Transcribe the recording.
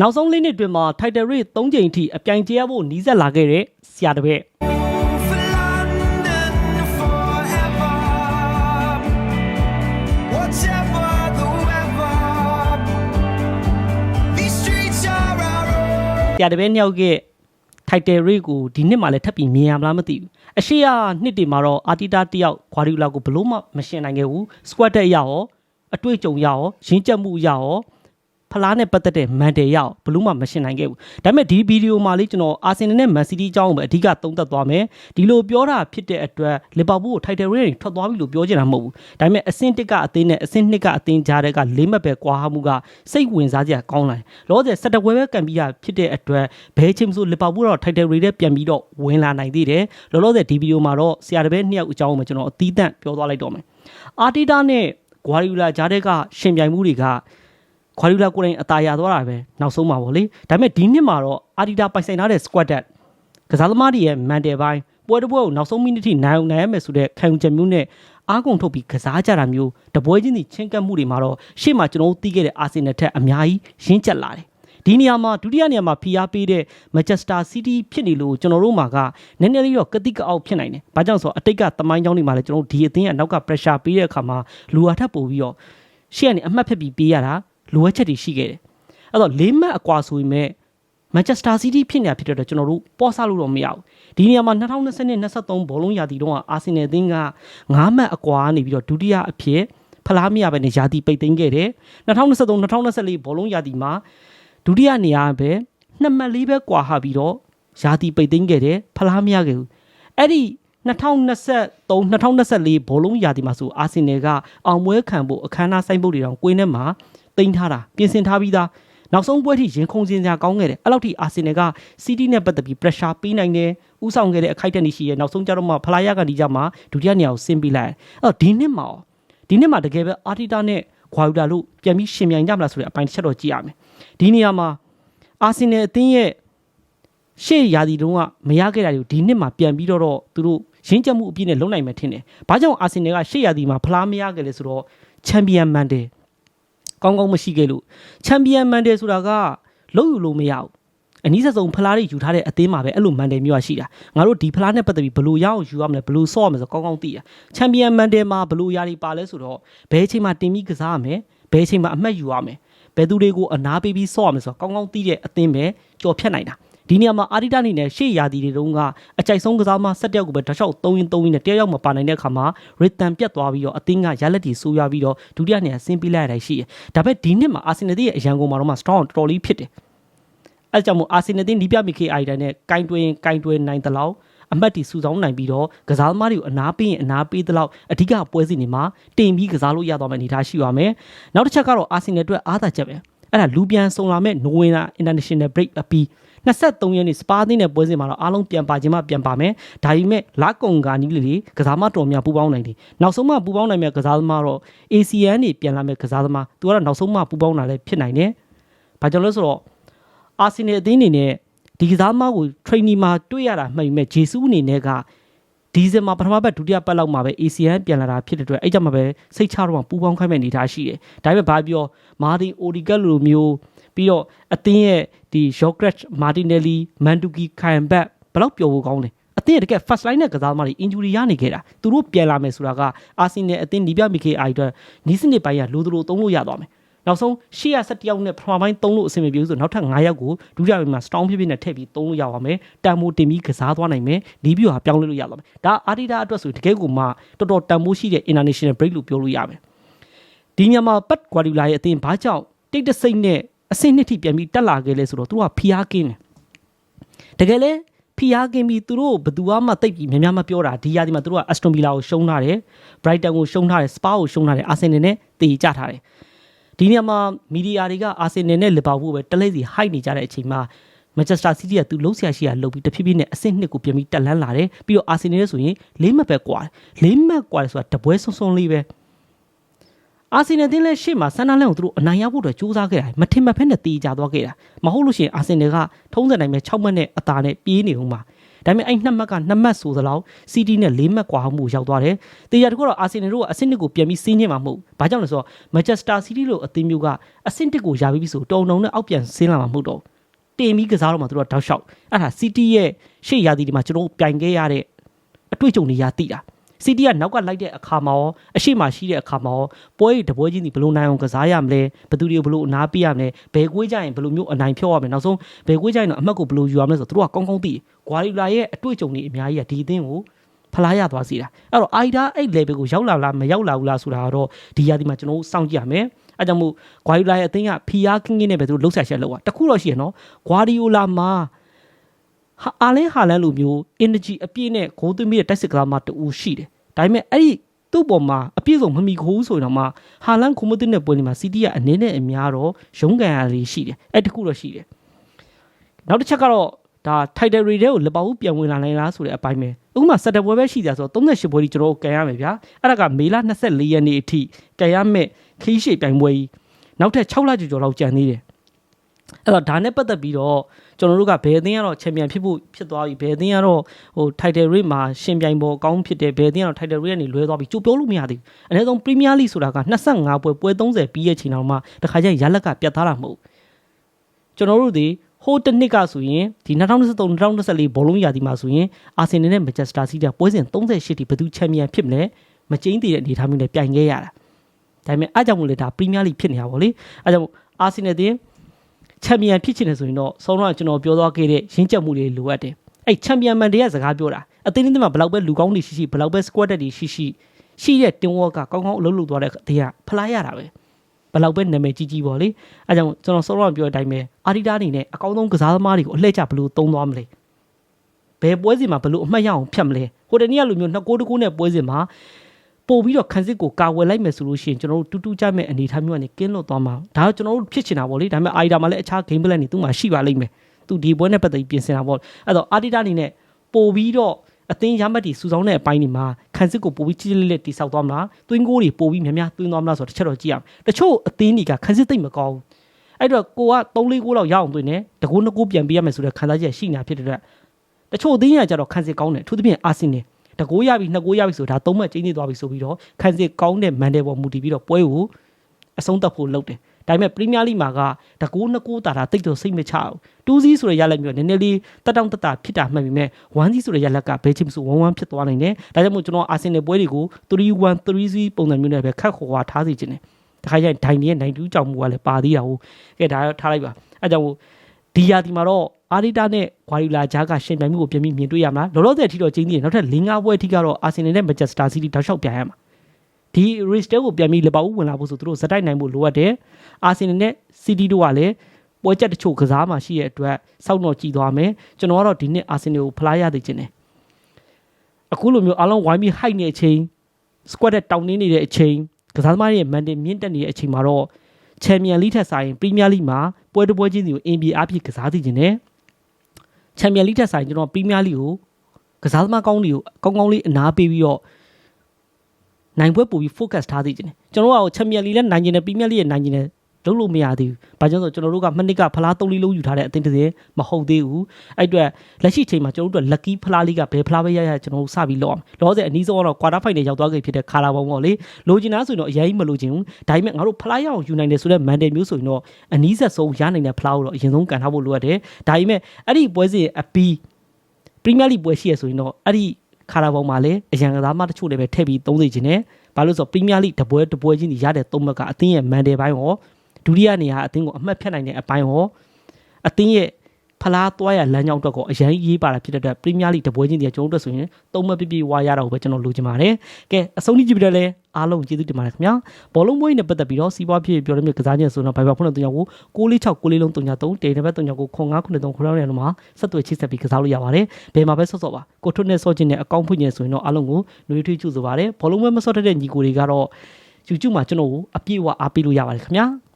နောက်ဆုံးလေးနှစ်တွင်မှာ Title Rate 3ချိန်အထိအပြိုင်ကျဲဖို့နီးစပ်လာခဲ့တဲ့ဆရာတပည့် For London forever. Whatever the weather, these streets are our own. ဆရာတပည့်နှစ်ယောက်က Title Rate ကိုဒီနှစ်မှလည်းထပ်ပြီးမြင်ရမလားမသိဘူးအရှိရနှစ်တွေမှာတော့အာတီတာတယောက်ခွာရီလာကိုဘလို့မှမရှင်နိုင်ခဲ့ဘူး squad တက်ရရောအတွေ့အကြုံရရောရင်းချက်မှုရရော ဖလားနဲ့ပတ်သက်တဲ့မန်တယ်ရရောဘလို့မှမရှင်နိုင်ခဲ့ဘူးဒါပေမဲ့ဒီဗီဒီယိုမှာလေးကျွန်တော်အာဆင်နယ်နဲ့မန်စီးတီးအကြောင်းကိုပဲအဓိကသုံးသပ်သွားမယ်ဒီလိုပြောတာဖြစ်တဲ့အတွက်လီဗာပူးကို Title Rate ထွက်သွားပြီလို့ပြောချင်တာမဟုတ်ဘူးဒါပေမဲ့အဆင့်1ကအသင်းနဲ့အဆင့်2ကအသင်းကြားတဲ့ကလေးမှတ်ပဲကွာဟမှုကစိတ်ဝင်စားစရာကောင်းလာတယ်လောဆယ်17ပွဲပဲကန်ပြီးရဖြစ်တဲ့အတွက်ဘဲချင်းမဆိုလီဗာပူးတော့ Title Rate ပြန်ပြီးတော့ဝင်လာနိုင်သေးတယ်လောလောဆယ်ဒီဗီဒီယိုမှာတော့ဆရာတပည့်နှစ်ယောက်အကြောင်းကိုကျွန်တော်အသီးသန့်ပြောသွားလိုက်တော့မယ်အာတီတာနဲ့ဂွာရီယူလာကြားတဲ့ကရှင်ပြိုင်မှုတွေက ခွာရီလာကိုယ်တိုင်အသာရသွားတာပဲနောက်ဆုံးမှာပေါ့လေဒါပေမဲ့ဒီနှစ်မှာတော့အာတီတာပိုင်ဆိုင်ထားတဲ့ squad တက်ကစားသမားတွေရဲ့မန်တယ်ပိုင်းပွဲတစ်ပွဲကိုနောက်ဆုံးမိနစ်ထိနိုင်အောင်နိုင်ရမယ်ဆိုတဲ့ခံယူချက်မျိုးနဲ့အားကုန်ထုတ်ပြီးကစားကြတာမျိုးတပွဲချင်းစီချင်းကပ်မှုတွေမှာတော့ရှေ့မှာကျွန်တော်တို့သိခဲ့တဲ့အာဆင်နယ်ထက်အများကြီးရင်းကျက်လာတယ်ဒီနေရာမှာဒုတိယနေရာမှာဖိအားပေးတဲ့ Manchester City ဖြစ်နေလို့ကျွန်တော်တို့မှာကနည်းနည်းလေးတော့ကတိကအောက်ဖြစ်နိုင်တယ်။ဘာကြောင့်ဆိုတော့အတိတ်ကတမိုင်းကြောင်းတွေမှာလည်းကျွန်တော်တို့ဒီအသင်းရဲ့နောက်က pressure ပေးတဲ့အခါမှာလူအားထပ်ပို့ပြီးတော့ရှေ့ကနေအမှတ်ဖက်ပြီးပေးရတာ လိုအပ်ချက်တွေရှိခဲ့တယ်။အဲ့တော့လေးမှတ်အကွာဆိုရင်မဲ့ Manchester City ဖြစ်နေတာဖြစ်တဲ့အတွက်ကျွန်တော်တို့ပေါ်ဆလို့တော့မရဘူး။ဒီနေရာမှာ2020 23ဘောလုံးရာသီတုန်းကအာဆင်နယ်အသင်းက9မှတ်အကွာနေပြီးတော့ဒုတိယအဖြစ်ဖလားမရပဲနဲ့ရာသီပိတ်သိမ်းခဲ့တယ်။2023 2024ဘောလုံးရာသီမှာဒုတိယနေရာပဲနှစ်မှတ်လေးပဲကွာဟပြီးတော့ရာသီပိတ်သိမ်းခဲ့တယ်ဖလားမရခဲ့ဘူး။အဲ့ဒီ2023 2024ဘောလုံးရာသီမှာဆိုအာဆင်နယ်ကအောင်ပွဲခံဖို့အခမ်းအနားဆိုင်ပုတ်တွေတောင်ကွင်းထဲမှာ တင်ထားတာပြင်ဆင်ထားပြီးသားနောက်ဆုံးပွဲထိရင်ခုန်စင်စရာကောင်းခဲ့တယ်အဲ့လောက်ထိအာဆင်နယ်ကစီးတီးနဲ့ပတ်သက်ပြီး pressure ပေးနိုင်တယ်ဥဆောင်ခဲ့တဲ့အခိုက်အတန့်တွေရှိရဲ့နောက်ဆုံးကြတော့မှဖလာရကဒီကြမှာဒုတိယနေရာကိုဆင်းပေးလိုက်အဲ့တော့ဒီနှစ်မှာရောဒီနှစ်မှာတကယ်ပဲအာတီတာနဲ့ခွာယူတာလို့ပြန်ပြီးရှင်ပြိုင်ကြမလားဆိုတဲ့အပိုင်းတစ်ချက်တော့ကြည့်ရမယ်ဒီနေရာမှာအာဆင်နယ်အသင်းရဲ့ရှေ့ရာသီတုန်းကမရခဲ့တာတွေကိုဒီနှစ်မှာပြန်ပြီးတော့တော့သူတို့ရင်းချက်မှုအပြည့်နဲ့လုံနိုင်မယ်ထင်တယ်။ဘာကြောင့်အာဆင်နယ်ကရှေ့ရာသီမှာဖလားမရခဲ့လဲဆိုတော့ချန်ပီယံမန်တယ် ကောင်းကောင်းမရှိခဲ့လို့ချန်ပီယံမန်တယ်ဆိုတာကလုံးယူလို့မရဘူး။အနည်းဆက်ဆုံးဖလားတွေယူထားတဲ့အသင်းမှာပဲအဲ့လိုမန်တယ်မျိုးရှိတာ။ငါတို့ဒီဖလားနဲ့ပတ်သက်ပြီးဘယ်လိုရအောင်ယူရမလဲဘယ်လိုဆော့ရမလဲဆိုကောင်းကောင်းသိရ။ချန်ပီယံမန်တယ်မှာဘယ်လိုယာတွေပါလဲဆိုတော့ဘယ်အချိန်မှာတင်ပြီးကစားရမယ်ဘယ်အချိန်မှာအမှတ်ယူရမယ်ဘယ်သူတွေကိုအနာပေးပြီးဆော့ရမယ်ဆိုတော့ကောင်းကောင်းသိတဲ့အသင်းပဲကြော်ဖြတ်နိုင်တာ ဒီနေရာမှာအာဒီတာအနေနဲ့ရှေ့ရာသီတွေတုန်းကအကြိုက်ဆုံးကစားမဆက်တယောက်ကိုပဲတစ်လျှောက်3ရင်3ရင်နဲ့တယောက်ယောက်မပါနိုင်တဲ့အခါမှာရစ်တန်ပြတ်သွားပြီးတော့အသင်းကရလက်တီဆိုးရွားပြီးတော့ဒုတိယနေရာဆင်းပေးလိုက်ရတာရှိတယ်။ဒါပေမဲ့ဒီနှစ်မှာအာဆင်နယ်ရဲ့အရန်ကုန်မှာတော့မှ strong တော်တော်လေးဖြစ်တယ်။အဲဒါကြောင့်မို့အာဆင်နယ်တင်းဒီပြမိခေအိုင်တန်နဲ့ကင်တွင်ကင်တွင်နိုင်တဲ့လောက်အမတ်တီစုဆောင်းနိုင်ပြီးတော့ကစားသမားတွေကိုအနာပေးရင်အနာပေးတဲ့လောက်အဓိကပွဲစဉ်တွေမှာတင်ပြီးကစားလို့ရသွားမယ့်အနေအထားရှိပါမယ်။နောက်တစ်ချက်ကတော့အာဆင်နယ်အတွက်အားသာချက်ပဲ။အဲ့ဒါလူပြန်ဆုံလာမဲ့နိုဝင်လာ international break အပြီး 23ရက်နေ့စပါးသင်းနဲ့ပွဲစဉ်မှာတော့အားလုံးပြန်ပါခြင်းမှပြန်ပါမယ်ဒါပေမဲ့လာကုံကာနီးလေးလေးကစားမတော်များပူပေါင်းနိုင်တယ်နောက်ဆုံးမှပူပေါင်းနိုင်မဲ့ကစားသမားတော့ ACN နေပြန်လာမဲ့ကစားသမားသူကတော့နောက်ဆုံးမှပူပေါင်းတာလည်းဖြစ်နိုင်တယ်ဘာကြောင့်လဲဆိုတော့အာဆင်နယ်အသင်းအနေနဲ့ဒီကစားသမားကို training မှာတွေ့ရတာမှတ်ပေမဲ့ဂျေဆူးအနေနဲ့ကဒီဇင်မှာပထမပတ်ဒုတိယပတ်လောက်မှာပဲ ACN ပြန်လာတာဖြစ်တဲ့အတွက်အဲ့ကြောင့်မှပဲစိတ်ချတော့ပူပေါင်းခိုင်းမဲ့အနေထားရှိတယ်ဒါပေမဲ့ဘာပြောမာတင်အိုဒီကက်လိုမျိုး ပြီးတော့အသင်းရဲ့ဒီ Jogret Martinelli Manduki Kyanbet ဘယ်လောက်ပျော်ဖို့ကောင်းလဲအသင်းရဲ့တကယ် first line နဲ့ကစားသမားတွေ injury ရနေခဲ့တာသူတို့ပြန်လာမယ်ဆိုတာကအာဆင်နယ်အသင်းဒီပြမီကေအိုက်အတွက်နီးစနစ်ပိုင်းကလိုသလိုသုံးလို့ရသွားမယ်နောက်ဆုံးရှေ့ရဆက်တယောက်နဲ့ပထမပိုင်းသုံးလို့အဆင်မပြေဘူးဆိုနောက်ထပ်9ယောက်ကိုဒုတိယပိုင်းမှာ strong ဖြစ်ဖြစ်နဲ့ထည့်ပြီးသုံးလို့ရပါမယ်တန်မိုးတင်ပြီးကစားသွားနိုင်မယ်နီးပြီးတော့ပြောင်းလဲလို့ရသွားမယ်ဒါအာဒီတာအတွက်ဆိုတကယ်ကိုမှတော်တော်တန်မိုးရှိတဲ့ international break လို့ပြောလို့ရမယ်ဒီညမှာပတ်ကွာဒီလာရဲ့အသင်းဘာကြောင့်တိတ်တဆိတ်နဲ့ အဆင့်နှစ်ထိပြန်ပြီးတက်လာခဲ့လဲဆိုတော့သူတို့ကဖီအားကင်းတယ်တကယ်လဲဖီအားကင်းပြီးသူတို့ဘယ်သူမှတိတ်ပြီးများများမပြောတာဒီရာဒီမှာသူတို့က Aston Villa ကိုရှုံးထားတယ် Brighton ကိုရှုံးထားတယ် Spa ကိုရှုံးထားတယ် Arsenal နဲ့တေကြထားတယ်ဒီနေရာမှာမီဒီယာတွေက Arsenal နဲ့ Liverpool ပဲတလိမ့်စီ high နေကြတဲ့အချိန်မှာ Manchester City ကသူလုံးဆရာရှိရလှုပ်ပြီးတဖြည်းဖြည်းနဲ့အဆင့်နှစ်ကိုပြန်ပြီးတက်လန်းလာတယ်ပြီးတော့ Arsenal နဲ့ဆိုရင်လေးမှတ်ပဲကွာလေးမှတ်ကွာတယ်ဆိုတာတပွဲဆုံးဆုံးလေးပဲ အာဆင်နယ်တင်းလဲရှေ့မှာဆန်နာလန်ကိုသူတို့အနိုင်ရဖို့အတွက်ကြိုးစားခဲ့တာမထင်မှတ်ဖက်နဲ့တေးကြသွားခဲ့တာမဟုတ်လို့ရှိရင်အာဆင်နယ်ကထုံးစံတိုင်းပဲ6မှတ်နဲ့အသာနဲ့ပြေးနေဦးမှာဒါပေမဲ့အဲ့နှစ်မှတ်ကနှစ်မှတ်ဆိုသလောက် CD နဲ့၄မှတ်ကွာမှုရောက်သွားတယ်တေးရတခုတော့အာဆင်နယ်တို့ကအဆင့်1ကိုပြန်ပြီးစီးညင်မှာမဟုတ်ဘာကြောင့်လဲဆိုတော့ Manchester City လို့အသင်းမျိုးကအဆင့်1ကိုယာပြီးပြီဆိုတုံတုံနဲ့အောက်ပြန်ဆင်းလာမှာမဟုတ်တော့တင်ပြီးကစားတော့မှသူတို့ကတောက်လျှောက်အဲ့ဒါ City ရဲ့ရှေ့ရာသီဒီမှာကျွန်တော်ပြိုင်ခဲ့ရတဲ့အတွေ့အကြုံတွေရသိတာ စီတီကနောက်ကလိုက်တဲ့အခါမှာရောအရှိမရှိတဲ့အခါမှာရောပွဲရီတပွဲချင်းဒီဘယ်လိုနိုင်အောင်ကစားရမလဲဘယ်သူတွေဘယ်လိုအနာပေးရမလဲဘယ်ကွေးကြရင်ဘယ်လိုမျိုးအနိုင်ဖြော့ရမလဲနောက်ဆုံးဘယ်ကွေးကြရင်တော့အမှတ်ကိုဘယ်လိုယူရမလဲဆိုတော့သူတို့ကကောင်းကောင်းသိဂွာရီလာရဲ့အတွေ့အကြုံတွေအများကြီးကဒီအသင်းကိုဖလားရသွားစီတာအဲ့တော့အိုင်ဒါအဲ့ level ကိုရောက်လာလားမရောက်လာဘူးလားဆိုတာကတော့ဒီရာဒီမှာကျွန်တော်တို့စောင့်ကြည့်ရမယ်အဲကြောင့်မို့ဂွာရီလာရဲ့အသင်းကဖီယာကင်းကင်းနဲ့ပဲသူတို့လှုပ်ဆက်ချက်လောက်တာတခုတော့ရှိရနော်ဂွာဒီယိုလာမှာဟာအာလင်းဟာလန်လိုမျိုး energy အပြည့်နဲ့ဂိုးသွင်းပြီးတဲ့တိုက်စစ်ကစားမတူရှိတယ် ဒါပေမဲ့အဲ့ဒီသူ့ပေါ်မှာအပြည့်စုံမမီခိုးဆိုရင်တော့မှဟာလန်ခုမတင်တဲ့ပွဲတွေမှာစီတီကအနည်းနဲ့အများတော့ရုံးကန်ရလေးရှိတယ်အဲ့တခုတော့ရှိတယ်နောက်တစ်ချက်ကတော့ဒါ title read တွေကိုလက်ပါဘူးပြန်ဝင်လာနိုင်လားဆိုတဲ့အပိုင်းပဲဥပမာစက်တပွဲပဲရှိကြဆိုတော့38ပွဲကြီးကျွန်တော်တို့ကန်ရမယ်ဗျာအဲ့ဒါကမေလ24ရက်နေ့အထိကန်ရမယ်ခီးရှေ့ပြိုင်ပွဲကြီးနောက်ထပ်6လကျော်ကျော်လောက်ကြံသေးတယ်အဲ့တော့ဒါနဲ့ပတ်သက်ပြီးတော့ ကျွန်တော်တို့ကဘယ်အသင်းကတော့ချန်ပီယံဖြစ်ဖို့ဖြစ်သွားပြီဘယ်အသင်းကတော့ဟို title rate မှာရှင်ပြိုင်ပေါ်ကောင်းဖြစ်တယ်ဘယ်အသင်းကတော့ title rate ကနေလွဲသွားပြီကြိုပြောလို့မရသေးဘူးအနည်းဆုံး Premier League ဆိုတာက25ပွဲပွဲ30ပြီးရဲ့ချိန်အောင်မှတခါကျရင်ရလက်ကပြတ်သားတာမဟုတ်ကျွန်တော်တို့ဒီဟိုတစ်နှစ်ကဆိုရင်ဒီ2023 2024ဘောလုံးရာသီမှာဆိုရင်အာဆင်နယ်နဲ့မန်ချက်စတာစီးတီးပွဲစဉ်38တိဘယ်သူချန်ပီယံဖြစ်မလဲမကျင်းသေးတဲ့အနေအထားမျိုးနဲ့ပြိုင်ခဲ့ရတာဒါပေမဲ့အားကြောင့်မို့လေဒါ Premier League ဖြစ်နေတာဗောလေအားကြောင့်အာဆင်နယ်တင် ချန်ပီယံဖြစ်ချင်တယ်ဆိုရင်တော့ဆောင်းတော့ကျွန်တော်ပြောသွားခဲ့တဲ့ရင်းချက်မှုတွေလိုအပ်တယ်အဲ့ချန်ပီယံမန်တွေကစကားပြောတာအသင်းတင်းမှာဘယ်လောက်ပဲလူကောင်းတွေရှိရှိဘယ်လောက်ပဲ squad တွေရှိရှိရှိတဲ့ team work ကကောင်းကောင်းအလုပ်လုပ်သွားတဲ့အသေးကဖလားရတာပဲဘယ်လောက်ပဲနာမည်ကြီးကြီးပေါ့လေအဲကြောင့်ကျွန်တော်စောစောကပြောတဲ့အတိုင်းပဲအာဒီတာအနေနဲ့အကောင်းဆုံးကစားသမားတွေကိုအလှည့်ကျဘယ်လိုသုံးသွားမလဲဘယ်ပွဲစဉ်မှာဘယ်လိုအမှတ်ရအောင်ဖြတ်မလဲဟိုတနေ့ကလိုမျိုးနှစ်ကိုးတကိုးနဲ့ပွဲစဉ်မှာ ပို့ပြီးတော့ခန်းစစ်ကိုကာဝယ်လိုက်မယ်ဆိုလို့ရှိရင်ကျွန်တော်တို့တူးတူးကြမဲ့အနေအထားမျိုးကနေကင်းလွတ်သွားမှာဒါကကျွန်တော်တို့ဖြစ်ချင်တာပေါ့လေဒါပေမဲ့အာဒီတာမှာလည်းအခြား game plan တွေသူ့မှာရှိပါလိမ့်မယ်သူဒီပွဲနဲ့ပတ်သက်ပြီးပြင်ဆင်တာပေါ့အဲ့တော့အာဒီတာအနေနဲ့ပို့ပြီးတော့အသင်းရမတ်တွေစူဆောင်းတဲ့အပိုင်းတွေမှာခန်းစစ်ကိုပို့ပြီးကြီးလေးလေးတိဆောက်သွားမလားတွင်းကိုတွေပို့ပြီးများများတွင်းသွားမလားဆိုတော့တစ်ချက်တော့ကြည့်ရအောင်တချို့အသင်းတွေကခန်းစစ်သိမ့်မကောင်းဘူးအဲ့တော့ကိုက3 4 9လောက်ရအောင်တွင်းနေတကူနှစ်ကူပြန်ပေးရမယ်ဆိုတဲ့ခံစားချက်ရှိနေတာဖြစ်တဲ့အတွက်တချို့အသင်းတွေကကြတော့ခန်းစစ်ကောင်းတယ်အထူးသဖြင့်အာဆင်နယ် တကူရပြီနှစ်ကူရပြီဆိုဒါသုံးမှတ်ကျင်းနေသွားပြီဆိုပြီးတော့ခန်းစစ်ကောင်းတဲ့မန်တယ်ပေါ်မူတည်ပြီးတော့ပွဲကိုအဆုံးသတ်ဖို့လုပ်တယ်ဒါပေမဲ့ပရီးမီးယားလိမှာကတကူနှစ်ကူတာတာတိတ်တော့စိတ်မချအောင်တူးစီးဆိုတဲ့ရလက်မျိုးနည်းနည်းလေးတက်တောင့်တက်တာဖြစ်တာမှတ်ပြီမဲ့ဝမ်းစီးဆိုတဲ့ရလက်ကဘယ်ချင်းမဆိုဝမ်းဝမ်းဖြစ်သွားနိုင်တယ်ဒါကြောင့်မို့ကျွန်တော်အာဆင်နယ်ပွဲတွေကို3-1 3-0ပုံစံမျိုးနဲ့ပဲခတ်ခေါ်ဝါထားစီခြင်းတယ်တခါကျရင်ဒိုင်ရဲ့92ကြောင်မှုကလည်းပါသေးတာဟုတ်ကဲဒါတော့ထားလိုက်ပါအဲကြောင့်မို့ ဒီယာဒီမှာတော့အာရီတာနဲ့ဂွာရီလာဂျာကရှင်ပြိုင်မှုကိုပြန်ပြီးမြင်တွေ့ရမှာလောလောဆယ်အထိတော့ကျင်းသေးတယ်နောက်ထပ်၄၅ပွဲအထိကတော့အာဆင်နယ်နဲ့မန်ချက်စတာစီးတီးတောက်လျှောက်ပြန်ရမှာဒီ race တဲကိုပြန်ပြီးလက်ပါဦးဝင်လာဖို့ဆိုသူတို့ဇက်တိုက်နိုင်ဖို့လိုအပ်တယ်အာဆင်နယ်နဲ့စီးတီးတို့ကလည်းပွဲချက်တချို့ကစားမှရှိတဲ့အတွက်စောင့်တော့ကြည်သွားမယ်ကျွန်တော်ကတော့ဒီနှစ်အာဆင်နယ်ကိုဖလားရသေးခြင်းတယ်အခုလိုမျိုးအားလုံးဝိုင်းပြီး high နေတဲ့အချိန် squad တဲ့တောင်းနေနေတဲ့အချိန်ကစားသမားတွေရဲ့ mandate မြင့်တက်နေတဲ့အချိန်မှာတော့ Champion League ထက်ဆိုင် Premier League မှာပွဲတစ်ပွဲချင်းစီကို NBA အဖြစ်ကစားသိခြင်းနဲ့ Champion League ထက်ဆိုင်ကျွန်တော် Premier League ကိုကစားသမားကောင်းတွေကိုကောင်းကောင်းလေးအနာပေးပြီးတော့နိုင်ပွဲပို့ပြီး focus ထားသိခြင်းနဲ့ကျွန်တော်တို့က Champion League နဲ့နိုင်ခြင်းနဲ့ Premier League ရဲ့နိုင်ခြင်းနဲ့ လုံးလို့မရသေးဘူး။ဘာကြောင့်လဲဆိုတော့ကျွန်တော်တို့ကမနစ်ကဖလား၃လေးလုံးယူထားတဲ့အသင်းတစ်စင်းမဟုတ်သေးဘူး။အဲ့အတွက်လက်ရှိချိန်မှာကျွန်တော်တို့က lucky ဖလားလေးကဘယ်ဖလားပဲရရကျွန်တော်တို့စပြီးလောက်အောင်။လောဆယ်အနည်းဆုံးကတော့ quarter final ရောက်သွားခဲ့ဖြစ်တဲ့ခါလာပေါင်းပေါ့လေ။လိုချင်တာဆိုရင်တော့အရင်မလိုချင်ဘူး။ဒါပေမဲ့ငါတို့ဖလားရအောင်ယူနိုင်တယ်ဆိုတဲ့ mandate မျိုးဆိုရင်တော့အနည်းဆက်ဆုံးရနိုင်တဲ့ဖလားကိုတော့အရင်ဆုံးကန်ထားဖို့လိုအပ်တယ်။ဒါပေမဲ့အဲ့ဒီပွဲစဉ်အပီး Premier League ပွဲရှိရဆိုရင်တော့အဲ့ဒီခါလာပေါင်းမှာလည်းအရန်ကစားမတချို့လည်းပဲထည့်ပြီးသုံးသိခြင်းနဲ့ဘာလို့လဲဆိုတော့ Premier League တပွဲတပွဲချင်းကြီးရတဲ့သုံးဘက်ကအသင်းရဲ့ mandate ဘိုင်းရော ဒုတိယနေရာအသင်းကိုအမှတ်ဖြတ်နိုင်တဲ့အပိုင်းဟောအသင်းရဲ့ဖလားသွားရလမ်းကြောင်းအတွက်ကိုအရင်ရေးပါတာဖြစ်တဲ့အတွက်ပရီးမီးယားလိတပွဲချင်းတည်းကျွန်တော်တို့ဆိုရင်သုံးမပြပြဝါရတာကိုပဲကျွန်တော်လိုချင်ပါတယ်။ကဲအဆုံးထိကြည့်ပြတယ်လဲအားလုံးကျေးဇူးတင်ပါတယ်ခင်ဗျာ။ဘောလုံးပွဲနဲ့ပတ်သက်ပြီးတော့စီးပွားဖြစ်ပြောရမယ့်ကစားခြင်းဆိုတော့ဘိုင်ဘာဖုန်းနဲ့တုံညာကို646 6လေးလုံးတုံညာ3တေနံပါတ်တုံညာကို0993ခေါ်ရတဲ့လုံးမှာဆက်သွယ်ချိတ်ဆက်ပြီးကစားလို့ရပါတယ်။ဘယ်မှာပဲဆော့ဆော့ပါကိုထွတ်နဲ့ဆော့ခြင်းနဲ့အကောင့်ဖွင့်ခြင်းဆိုရင်တော့အားလုံးကိုနှွေးထွေးချူဆိုပါတယ်။ဘောလုံးပွဲမဆော့တဲ့ညီကိုတွေကတော့ YouTube မှာကျွန်တော်ကိုအပြည့်အဝအားပေးလို့ရပါတယ်ခင်ဗျာ။